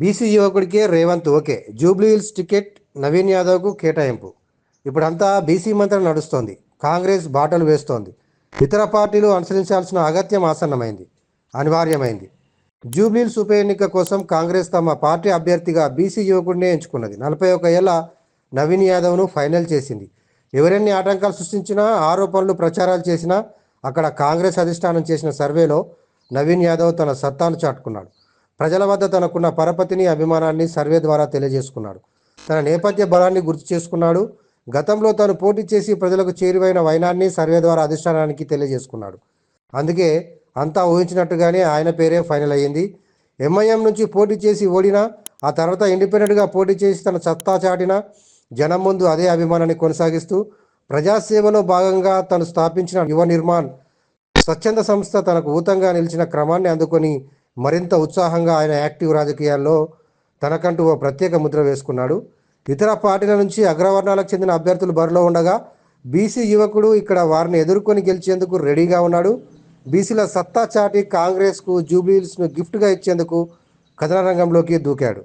BC యువకుడికే Revanth okay. Jubilee Hills ticket Naveen యాదవ్కు కేటాయింపు. ఇప్పుడంతా బీసీ మంత్రం నడుస్తోంది. కాంగ్రెస్ బాటలు వేస్తోంది. ఇతర పార్టీలు అనుసరించాల్సిన అగత్యం ఆసన్నమైంది అనివార్యమైంది. జూబ్లీహిల్స్ ఉప ఎన్నిక కోసం కాంగ్రెస్ తమ పార్టీ అభ్యర్థిగా బీసీ యువకుడినే ఎంచుకున్నది. నలభై ఒక ఏళ్ళ నవీన్ యాదవ్ను ఫైనల్ చేసింది. ఎవరెన్ని ఆటంకాలు సృష్టించినా ఆరోపణలు ప్రచారాలు చేసినా అక్కడ కాంగ్రెస్ అధిష్టానం చేసిన సర్వేలో నవీన్ యాదవ్ తన సత్తాను చాటుకున్నాడు. ప్రజల వద్ద తనకున్న పరపతిని అభిమానాన్ని సర్వే ద్వారా తెలియజేసుకున్నాడు. తన నేపథ్య బలాన్ని గుర్తు చేసుకున్నాడు. గతంలో తాను పోటీ చేసి ప్రజలకు చేరువైన వైనాన్ని సర్వే ద్వారా అధిష్టానానికి తెలియజేసుకున్నాడు. అందుకే అంతా ఊహించినట్టుగానే ఆయన పేరే ఫైనల్ అయ్యింది. ఎంఐఎం నుంచి పోటీ చేసి ఓడినా ఆ తర్వాత ఇండిపెండెంట్గా పోటీ చేసి తన సత్తా చాటిన జనం ముందు అదే అభిమానాన్ని కొనసాగిస్తూ ప్రజాసేవలో భాగంగా తను స్థాపించిన యువ నిర్మాణ్ స్వచ్ఛంద సంస్థ తనకు ఊతంగా నిలిచిన క్రమాన్ని అందుకొని మరింత ఉత్సాహంగా ఆయన యాక్టివ్ రాజకీయాల్లో తనకంటూ ఓ ప్రత్యేక ముద్ర వేసుకున్నాడు. ఇతర పార్టీల నుంచి అగ్రవర్ణాలకు చెందిన అభ్యర్థులు బరిలో ఉండగా బీసీ యువకుడు ఇక్కడ వారిని ఎదుర్కొని గెలిచేందుకు రెడీగా ఉన్నాడు. బీసీల సత్తా చాటి కాంగ్రెస్కు జూబ్లీహిల్స్ను గిఫ్ట్గా ఇచ్చేందుకు కథన రంగంలోకి దూకాడు.